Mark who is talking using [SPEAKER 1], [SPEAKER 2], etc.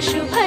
[SPEAKER 1] शुभ